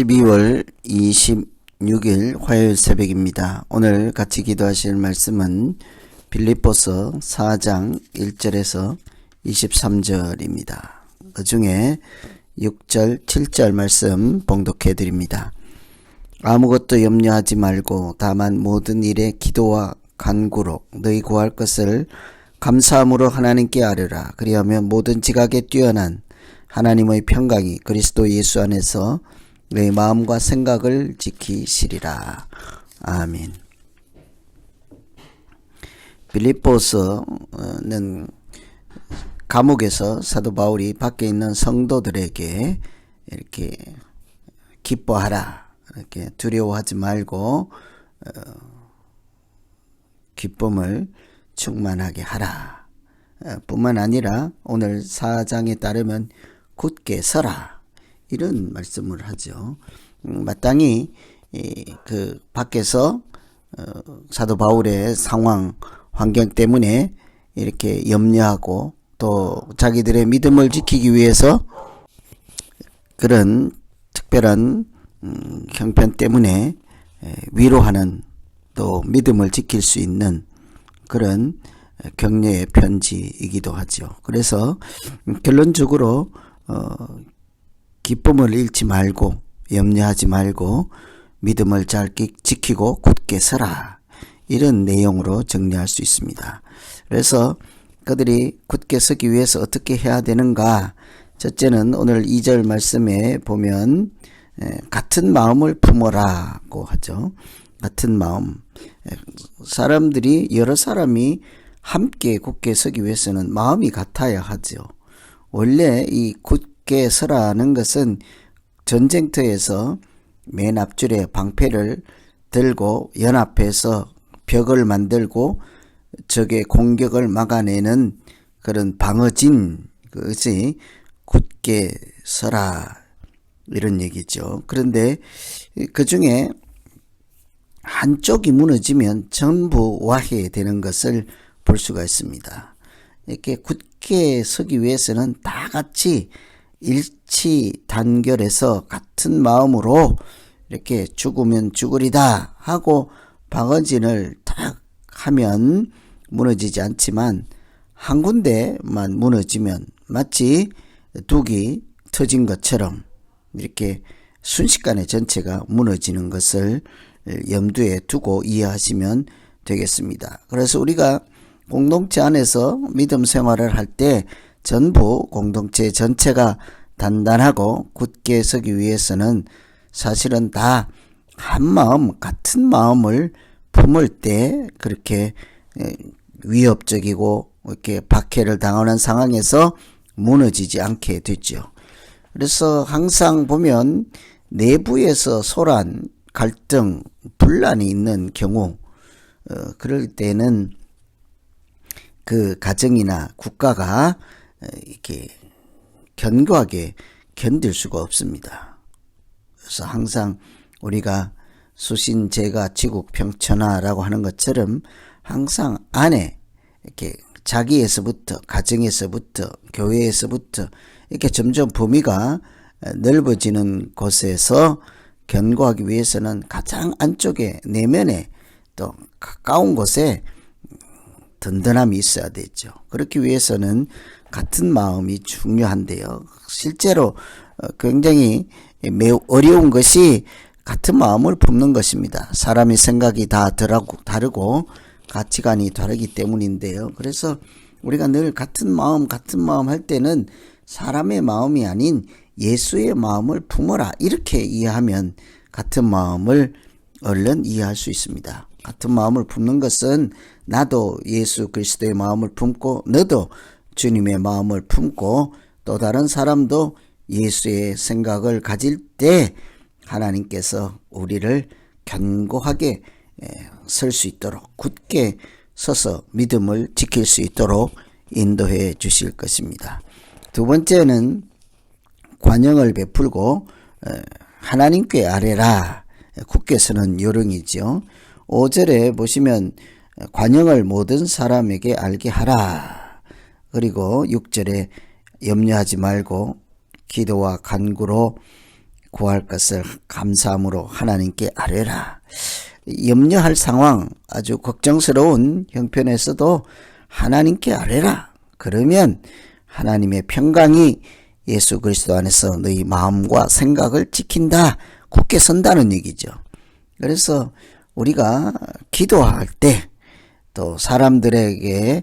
12월 26일 화요일 새벽입니다. 오늘 같이 기도하실 말씀은 빌립보서 4장 1절에서 23절입니다. 그 중에 6절, 7절 말씀 봉독해 드립니다. 아무것도 염려하지 말고 다만 모든 일에 기도와 간구로 너희 구할 것을 감사함으로 하나님께 아뢰라. 그리하면 모든 지각에 뛰어난 하나님의 평강이 그리스도 예수 안에서 너희 마음과 생각을 지키시리라. 아멘. 빌립보서는 감옥에서 사도 바울이 밖에 있는 성도들에게 이렇게 기뻐하라. 이렇게 두려워하지 말고 어, 기쁨을 충만하게 하라. 어, 뿐만 아니라 오늘 사장에 따르면 굳게 서라. 이런 말씀을 하죠. 음, 마땅히 이, 그 밖에서 어, 사도 바울의 상황 환경 때문에 이렇게 염려하고 또 자기들의 믿음을 지키기 위해서 그런 특별한 음, 형편 때문에 에, 위로하는 또 믿음을 지킬 수 있는 그런 격려의 편지이기도 하죠. 그래서 음, 결론적으로 어, 기쁨을 잃지 말고 염려하지 말고 믿음을 잘 기- 지키고 굳게 서라 이런 내용으로 정리할 수 있습니다. 그래서 그들이 굳게 서기 위해서 어떻게 해야 되는가? 첫째는 오늘 2절 말씀에 보면 에, 같은 마음을 품어라고 하죠. 같은 마음. 에, 사람들이 여러 사람이 함께 굳게 서기 위해서는 마음이 같아야 하죠. 원래 이 굳 게 서라는 것은 전쟁터에서 맨 앞줄에 방패를 들고 연합해서 벽을 만들고 적의 공격을 막아내는 그런 방어진 그것이 굳게 서라 이런 얘기죠. 그런데 그 중에 한쪽이 무너지면 전부 와해되는 것을 볼 수가 있습니다. 이렇게 굳게 서기 위해서는 다 같이 일치 단결해서 같은 마음으로 이렇게 죽으면 죽으리다 하고 방어진을 딱 하면 무너지지 않지만 한 군데만 무너지면 마치 둑이 터진 것처럼 이렇게 순식간에 전체가 무너지는 것을 염두에 두고 이해하시면 되겠습니다. 그래서 우리가 공동체 안에서 믿음 생활을 할 때 전부 공동체 전체가 단단하고 굳게 서기 위해서는 사실은 다 한 마음, 같은 마음을 품을 때 그렇게 에, 위협적이고 이렇게 박해를 당하는 상황에서 무너지지 않게 되죠. 그래서 항상 보면 내부에서 소란, 갈등, 분란이 있는 경우, 어, 그럴 때는 그 가정이나 국가가 어, 이렇게 견고하게 견딜 수가 없습니다. 그래서 항상 우리가 수신제가 지국 평천하라고 하는 것처럼 항상 안에 이렇게 자기에서부터 가정에서부터 교회에서부터 이렇게 점점 범위가 넓어지는 곳에서 견고하기 위해서는 가장 안쪽에 내면에 또 가까운 곳에 든든함이 있어야 되죠. 그렇기 위해서는 같은 마음이 중요한데요. 실제로 어, 굉장히 매우 어려운 것이 같은 마음을 품는 것입니다. 사람의 생각이 다 다르고, 다르고 가치관이 다르기 때문인데요. 그래서 우리가 늘 같은 마음, 같은 마음 할 때는 사람의 마음이 아닌 예수의 마음을 품어라. 이렇게 이해하면 같은 마음을 얼른 이해할 수 있습니다. 같은 마음을 품는 것은 나도 예수 그리스도의 마음을 품고 너도 주님의 마음을 품고 또또 다른 사람도 예수의 생각을 가질 때 하나님께서 우리를 견고하게 설 수 있도록 굳게 서서 믿음을 지킬 수 있도록 인도해 주실 것입니다. 두 번째는 관용을 베풀고 어, 하나님께 아뢰라 굳게 서는 요령이죠. 5절에 보시면 관용을 모든 사람에게 알게 하라. 그리고 6절에 염려하지 말고 기도와 간구로 구할 것을 감사함으로 하나님께 아뢰라. 염려할 상황, 아주 걱정스러운 형편에서도 하나님께 아뢰라. 그러면 하나님의 평강이 예수 그리스도 안에서 너희 마음과 생각을 지킨다. 굳게 선다는 얘기죠. 그래서 우리가 기도할 때 또 사람들에게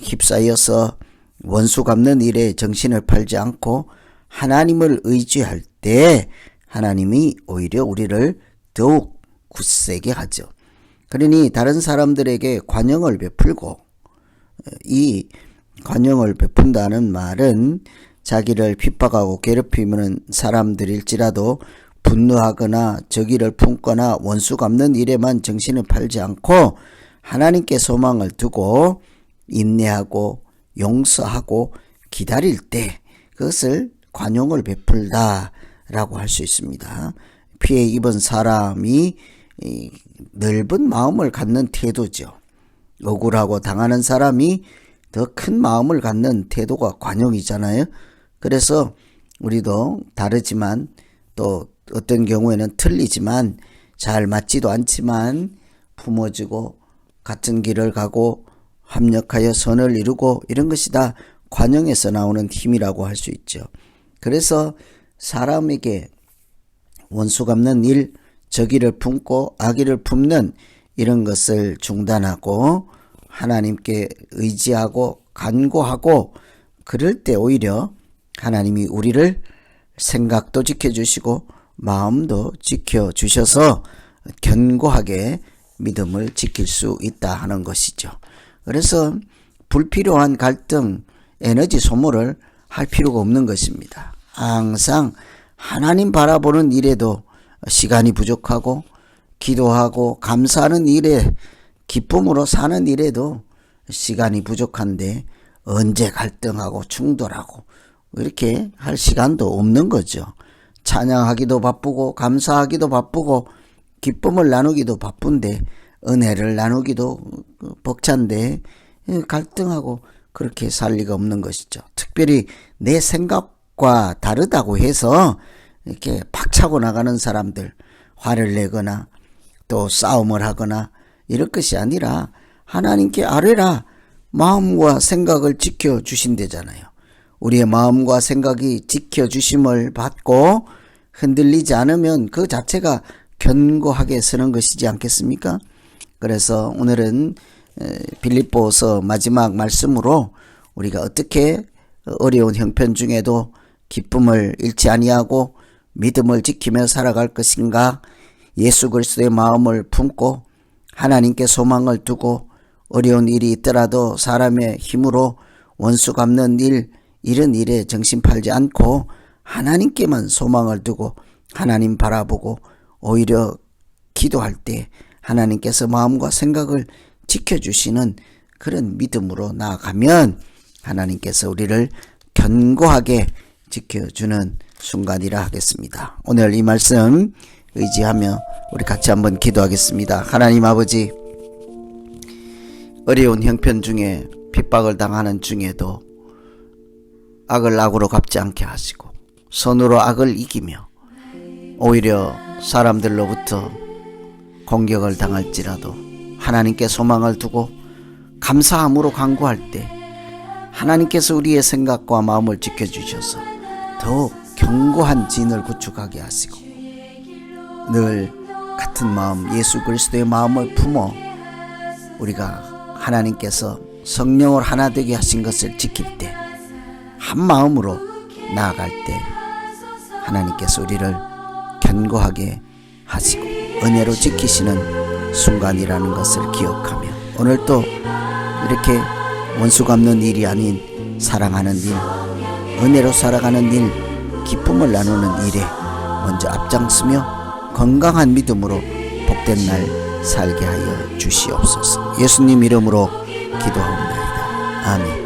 휩싸여서 원수 갚는 일에 정신을 팔지 않고 하나님을 의지할 때 하나님이 오히려 우리를 더욱 굳세게 하죠. 그러니 다른 사람들에게 관용을 베풀고 이 관용을 베푼다는 말은 자기를 핍박하고 괴롭히는 사람들일지라도 분노하거나 저기를 품거나 원수 갚는 일에만 정신을 팔지 않고 하나님께 소망을 두고 인내하고 용서하고 기다릴 때 그것을 관용을 베풀다라고 할 수 있습니다. 피해 입은 사람이 넓은 마음을 갖는 태도죠. 억울하고 당하는 사람이 더 큰 마음을 갖는 태도가 관용이잖아요. 그래서 우리도 다르지만 또 어떤 경우에는 틀리지만 잘 맞지도 않지만 품어주고 같은 길을 가고 합력하여 선을 이루고 이런 것이 다 관용에서 나오는 힘이라고 할 수 있죠. 그래서 사람에게 원수 갚는 일, 저기를 품고 악의를 품는 이런 것을 중단하고 하나님께 의지하고 간구하고 그럴 때 오히려 하나님이 우리를 생각도 지켜주시고 마음도 지켜주셔서 견고하게 믿음을 지킬 수 있다 하는 것이죠. 그래서 불필요한 갈등, 에너지 소모를 할 필요가 없는 것입니다. 항상 하나님 바라보는 일에도 시간이 부족하고 기도하고 감사하는 일에 기쁨으로 사는 일에도 시간이 부족한데 언제 갈등하고 충돌하고 이렇게 할 시간도 없는 거죠. 찬양하기도 바쁘고 감사하기도 바쁘고 기쁨을 나누기도 바쁜데 은혜를 나누기도 벅찬데 갈등하고 그렇게 살 리가 없는 것이죠. 특별히 내 생각과 다르다고 해서 이렇게 박차고 나가는 사람들 화를 내거나 또 싸움을 하거나 이럴 것이 아니라 하나님께 아뢰라 마음과 생각을 지켜 주신대잖아요. 우리의 마음과 생각이 지켜 주심을 받고 흔들리지 않으면 그 자체가 견고하게 서는 것이지 않겠습니까? 그래서 오늘은 빌립보서 마지막 말씀으로 우리가 어떻게 어려운 형편 중에도 기쁨을 잃지 아니하고 믿음을 지키며 살아갈 것인가 예수 그리스도의 마음을 품고 하나님께 소망을 두고 어려운 일이 있더라도 사람의 힘으로 원수 갚는 일 이런 일에 정신 팔지 않고 하나님께만 소망을 두고 하나님 바라보고 오히려 기도할 때 하나님께서 마음과 생각을 지켜주시는 그런 믿음으로 나아가면 하나님께서 우리를 견고하게 지켜주는 순간이라 하겠습니다. 오늘 이 말씀 의지하며 우리 같이 한번 기도하겠습니다. 하나님 아버지, 어려운 형편 중에 핍박을 당하는 중에도 악을 악으로 갚지 않게 하시고 선으로 악을 이기며 오히려 사람들로부터 공격을 당할지라도 하나님께 소망을 두고 감사함으로 간구할 때 하나님께서 우리의 생각과 마음을 지켜주셔서 더욱 견고한 진을 구축하게 하시고 늘 같은 마음 예수 그리스도의 마음을 품어 우리가 하나님께서 성령을 하나 되게 하신 것을 지킬 때 한 마음으로 나아갈 때 하나님께서 우리를 견고하게 하시고 은혜로 지키시는 순간이라는 것을 기억하며 오늘 또 이렇게 원수 갚는 일이 아닌 사랑하는 일 은혜로 살아가는 일, 기쁨을 나누는 일에 먼저 앞장서며 건강한 믿음으로 복된 날 살게 하여 주시옵소서. 예수님 이름으로 기도하옵나이다. 아멘.